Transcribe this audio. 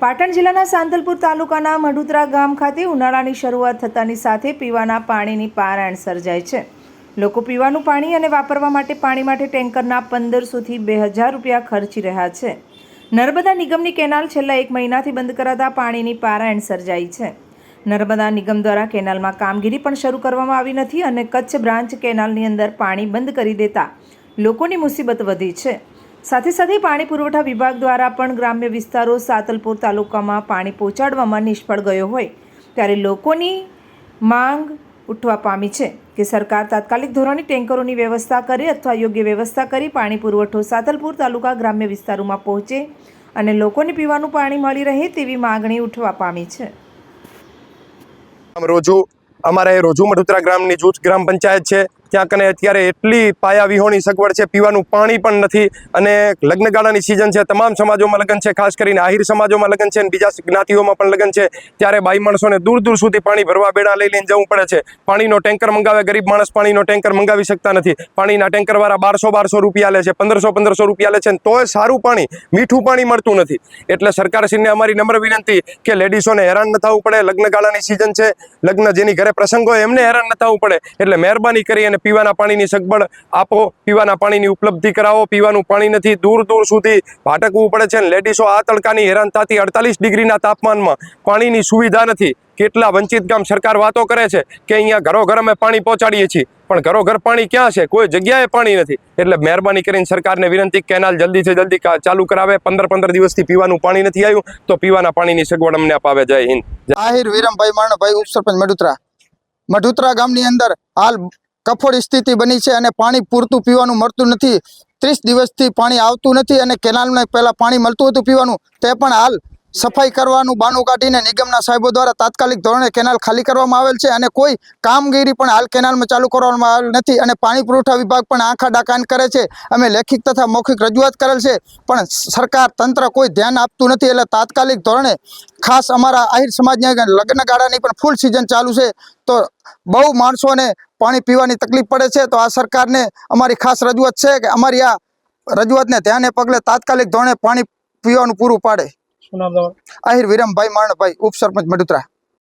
પાટણ જિલ્લાના સાંતલપુર તાલુકાના મઢુતરા ગામ ખાતે ઉનાળાની શરૂઆત થતાની સાથે પીવાના પાણીની પારાયણ સર્જાય છે. લોકો પીવાનું પાણી અને વાપરવા માટે પાણી માટે ટેન્કરના પંદરસોથી બે હજાર રૂપિયા ખર્ચી રહ્યા છે. નર્મદા નિગમની કેનાલ છેલ્લા એક મહિનાથી બંધ કરાતા પાણીની પારાયણ સર્જાઈ છે. નર્મદા નિગમ દ્વારા કેનાલમાં કામગીરી પણ શરૂ કરવામાં આવી નથી અને કચ્છ બ્રાન્ચ કેનાલની અંદર પાણી બંધ કરી દેતા લોકોની મુસીબત વધી છે. સાથે સાથે પાણી પુરવઠા વિભાગ દ્વારા પણ ગ્રામ્ય વિસ્તારો સાતલપુર તાલુકામાં પાણી પહોંચાડવામાં નિષ્ફળ ગયો હોય ત્યારે લોકોની માંગ ઉઠવા પામી છે કે સરકાર તાત્કાલિક ધોરણે ટેન્કરોની વ્યવસ્થા કરે અથવા યોગ્ય વ્યવસ્થા કરી પાણી પુરવઠો સાતલપુર તાલુકા ગ્રામ્ય વિસ્તારોમાં પહોંચે અને લોકોને પીવાનું પાણી મળી રહે તેવી માગણી ઉઠવા પામી છે. રોજુ રોજુ એ રોજુ મઢુતરા ગ્રામની જૂથ ગ્રામ પંચાયત છે. ત્યાં કને અત્યારે એટલી પાયા વિહોણી સગવડ છે, પીવાનું પાણી પણ નથી અને લગ્નગાળાની સિઝન છે, તમામ સમાજોમાં લગ્ન છે, ખાસ કરીને આહિર સમાજોમાં લગ્ન છે અને બીજા જ્ઞાતિઓમાં પણ લગ્ન છે. ત્યારે બાઈ માણસોને દૂર દૂર સુધી પાણી ભરવા બેડા લઈ લઈને જવું પડે છે. પાણીનો ટેન્કર મંગાવે, ગરીબ માણસ પાણીનો ટેન્કર મંગાવી શકતા નથી. પાણીના ટેન્કરવાળા બારસો બારસો રૂપિયા લે છે, પંદરસો પંદરસો રૂપિયા લે છે તોય સારું પાણી, મીઠું પાણી મળતું નથી. એટલે સરકારશ્રીને અમારી નમ્ર વિનંતી કે લેડીઝોને હેરાન ન થવું પડે, લગ્નગાળાની સિઝન છે, લગ્ન જેની ઘરે પ્રસંગ હોય એમને હેરાન ન થવું પડે. એટલે મહેરબાની કરી અને પીવાના પાણીની સગવડ આપો, પીવાના પાણીની ઉપલબ્ધિ કરાવો, પીવાનું પાણી નથી, દૂર દૂર સુધી ભાટકવું પડે છે લેડીઝો આ તડકાની હેરાન થતી અડતાલીસ ડિગ્રીના તાપમાનમાં પાણીની સુવિધા નથી. કેટલા વંચિત ગામ સરકાર વાતો કરે છે કે અહીંયા ઘરો ઘર અમે પાણી પહોંચાડીએ છીએ, પણ ઘરો ઘર પાણી ક્યાં છે? કોઈ જગ્યાએ પાણી નથી. એટલે મહેરબાની કરીને સરકારને વિનંતી કેનાલ જલ્દીથી જલ્દી ચાલુ કરાવે, પંદર પંદર દિવસથી પીવાનું પાણી નથી આવ્યું, તો પીવાના પાણીની સગવડ અમને અપાવે. જય હિન્દ. આહિર વિરમભાઈ માણભાઈ ઉપસરપંચ મઢુતરા. મઢુતરા ગામની અંદર હાલ કફોડી સ્થિતિ બની છે અને પાણી પૂરતું પીવાનું મળતું નથી. ત્રીસ દિવસથી પાણી આવતું નથી અને કેનાલને પહેલાં પાણી મળતું હતું પીવાનું. તે પણ હાલ સફાઈ કરવાનું બાનું કાઢીને નિગમના સાહેબો દ્વારા તાત્કાલિક ધોરણે કેનાલ ખાલી કરવામાં આવેલ છે અને કોઈ કામગીરી પણ હાલ કેનાલમાં ચાલુ કરવામાં આવેલ નથી અને પાણી પુરવઠા વિભાગ પણ આંખા ડાકાન કરે છે. અમે લેખિત તથા મૌખિક રજૂઆત કરેલ છે, પણ સરકાર તંત્ર કોઈ ધ્યાન આપતું નથી એટલે તાત્કાલિક ધોરણે ખાસ અમારા આહિર સમાજની લગ્નગાળાની પણ ફૂલ સિઝન ચાલુ છે. તો બહુ માણસોને પાણી પીવાની તકલીફ પડે છે, તો આ સરકારને અમારી ખાસ રજૂઆત છે કે અમારી આ રજૂઆતને ધ્યાને પગલે તાત્કાલિક ધોરણે પાણી પીવાનું પૂરું પાડે. શું નામ તમારું? આહિર વિરમભાઈ માણભાઈ ઉપસરપંચ મઢુતરા.